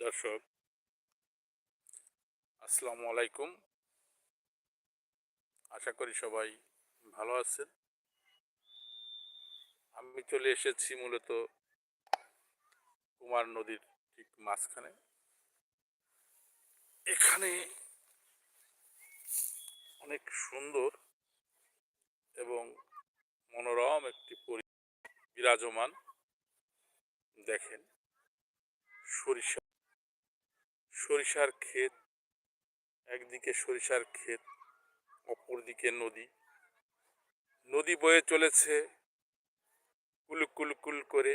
দর্শক, আসসালামু আলাইকুম। আশা করি সবাই ভালো আছেন। আমি চলে এসেছি মূলত কুমার নদীর ঠিক মাঝখানে। এখানে অনেক সুন্দর এবং মনোরম একটি পরি, বিরাজমান দেখেন সরিষা। সরিষার ক্ষেত, একদিকে সরিষার ক্ষেত, অপরদিকে নদী। নদী বয়ে চলেছে কুল কুল কুল করে।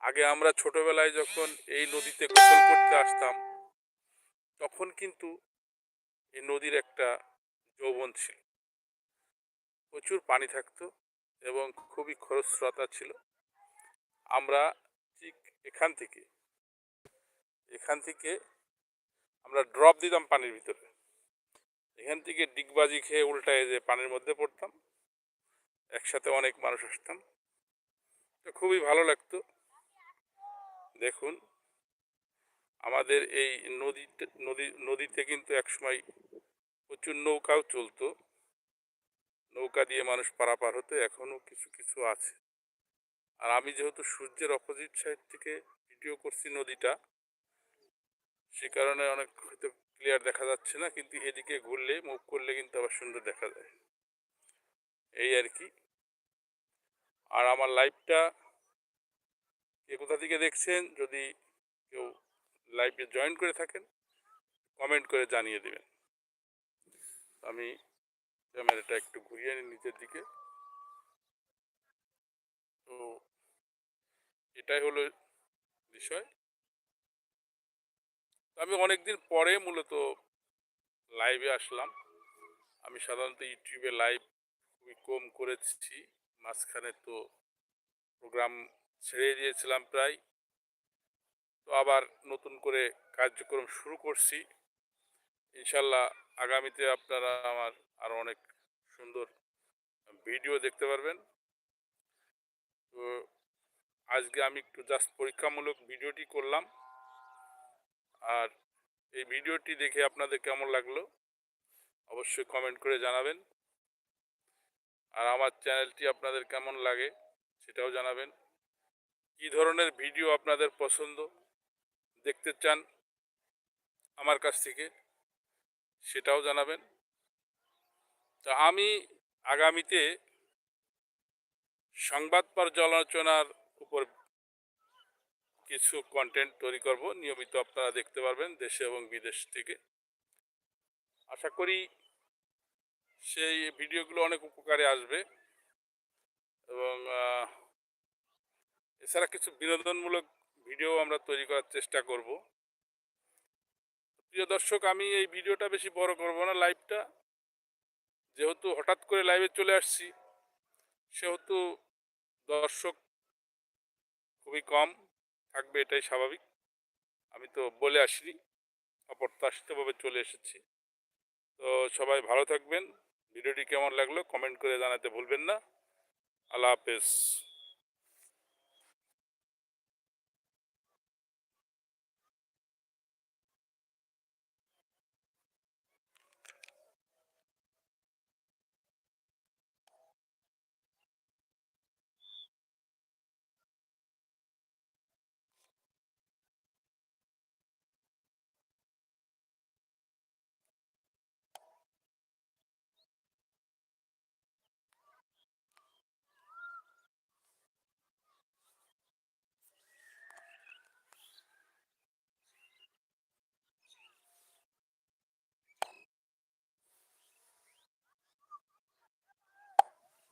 আগে আমরা ছোটবেলায় যখন এই নদীতে গোসল করতে আসতাম, তখন কিন্তু এই নদীর একটা যৌবন ছিল। প্রচুর পানি থাকতো এবং খুবই খরস্রোতা ছিল। আমরা ঠিক এখান থেকে এখান থেকে আমরা ড্রপ দিতাম পানির ভিতরে। এখান থেকে ডিগবাজি খেয়ে উল্টায় যে পানির মধ্যে পড়তাম, একসাথে অনেক মানুষ আসতাম। তো খুবই ভালো লাগতো। দেখুন, আমাদের এই নদীতে, নদী, নদীতে কিন্তু একসময় প্রচুর নৌকাও চলতো। নৌকা দিয়ে মানুষ পারাপার হতো, এখনও কিছু কিছু আছে। আর আমি যেহেতু সূর্যের অপোজিট সাইড থেকে ভিডিও করছি নদীটা সে কারণে অনেক হয়তো ক্লিয়ার দেখা যাচ্ছে না, কিন্তু এদিকে ঘুরলে মুভ করলে কিন্তু আবার সুন্দর দেখা যায়। এই আর কি। আর আমার লাইভটা কে কোথা থেকে দেখছেন, যদি কেউ লাইভে জয়েন করে থাকেন কমেন্ট করে জানিয়ে দেবেন। আমি ক্যামেরাটা একটু ঘুরিয়ে নিই নিচের দিকে। তো এটাই হলো বিষয়। আমি অনেকদিন পরে মূলত লাইভে আসলাম। আমি সাধারণত ইউটিউবে লাইভ খুবই কম করেছি। মাঝখানে তো প্রোগ্রাম ছেড়ে দিয়েছিলাম প্রায়। তো আবার নতুন করে কার্যক্রম শুরু করছি। ইনশাল্লাহ আগামীতে আপনারা আমার আরও অনেক সুন্দর ভিডিও দেখতে পারবেন। তো আজকে আমি একটু জাস্ট পরীক্ষামূলক ভিডিওটি করলাম। আর এই ভিডিওটি দেখে আপনাদের কেমন লাগল অবশ্যই কমেন্ট করে জানাবেন। আর আমার চ্যানেলটি আপনাদের কেমন লাগে সেটাও জানাবেন। কী ধরনের ভিডিও আপনাদের পছন্দ দেখতে চান আমার কাছ থেকে সেটাও জানাবেন। তা আমি আগামীতে সংবাদ পর্যালোচনার উপর কিছু কন্টেন্ট তৈরি করব। নিয়মিত আপনারা দেখতে পারবেন দেশে এবং বিদেশ থেকে। আশা করি সেই ভিডিওগুলো অনেক উপকারে আসবে। এবং এছাড়া কিছু বিনোদনমূলক ভিডিও আমরা তৈরি করার চেষ্টা করব। প্রিয় দর্শক, আমি এই ভিডিওটা বেশি বড় করব না লাইভটা যেহেতু হঠাৎ করে লাইভে চলে আসছি, সেহেতু দর্শক খুবই কম। থাকবে, এটাই স্বাভাবিক। আমি তো বলে আসিনি অপ্রত্যাশিতভাবে চলে এসেছি। তো সবাই ভালো থাকবেন। ভিডিওটি কেমন লাগল কমেন্ট করে জানাতে ভুলবেন না। আল্লাহ হাফেজ।